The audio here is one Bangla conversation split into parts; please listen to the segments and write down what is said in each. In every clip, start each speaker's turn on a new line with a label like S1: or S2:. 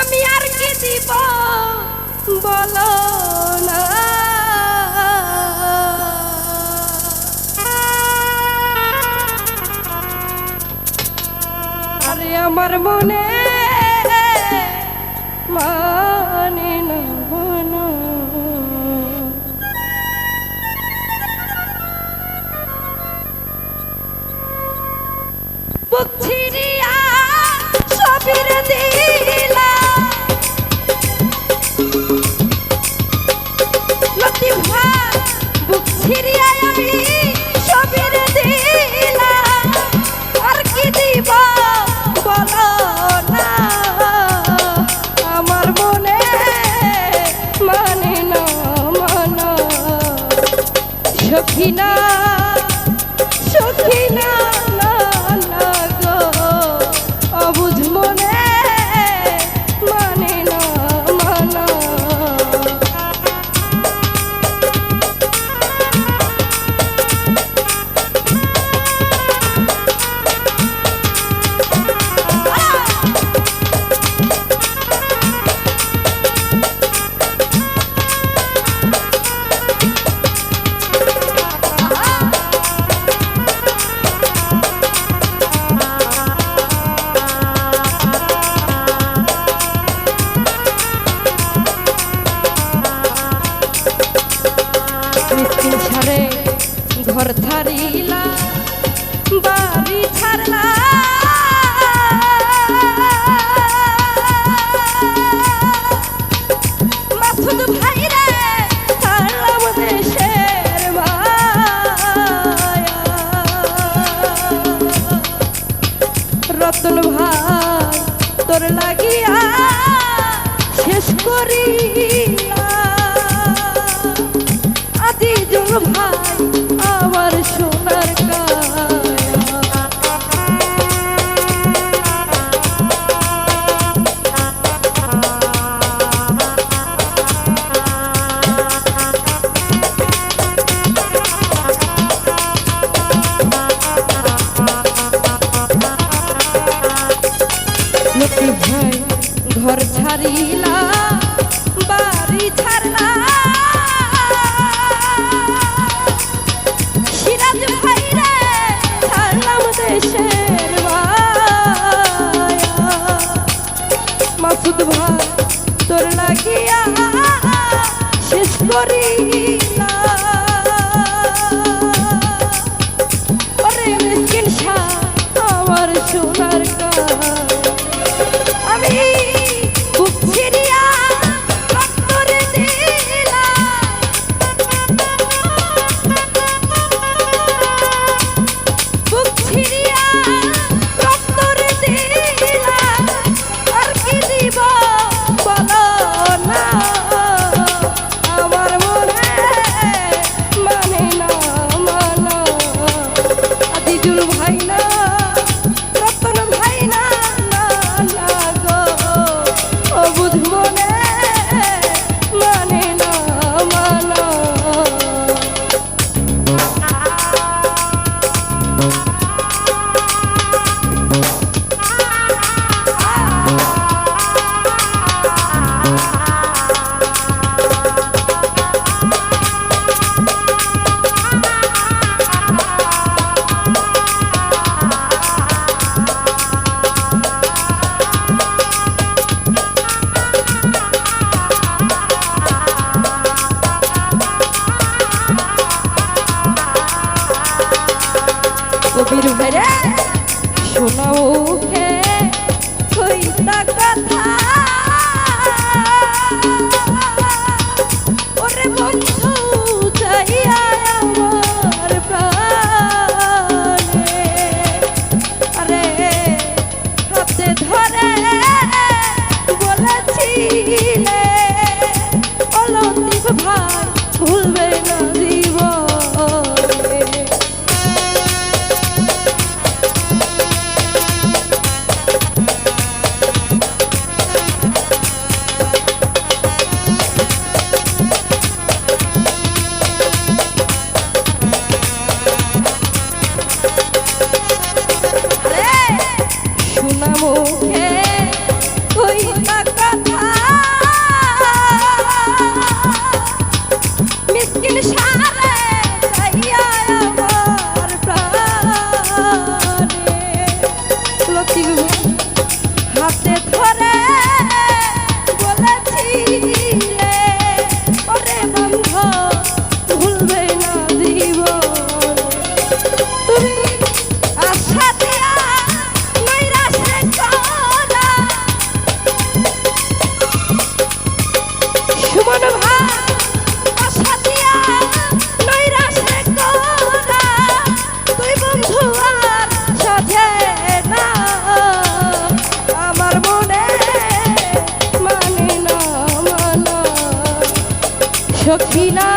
S1: আমি আর কি দিব বলো আমার মনে মানে না 不听 Cortarilla. কিসের মাসুদ ভাই তোর লাগিয়া শেষ করি। low. না মুখে তুই কথা মিসকিন সারে চাইয়া আমার প্রাণে। হাতে ধরে সখিনা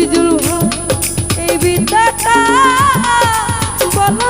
S1: জিজুর এই বিদ্যাটা বলো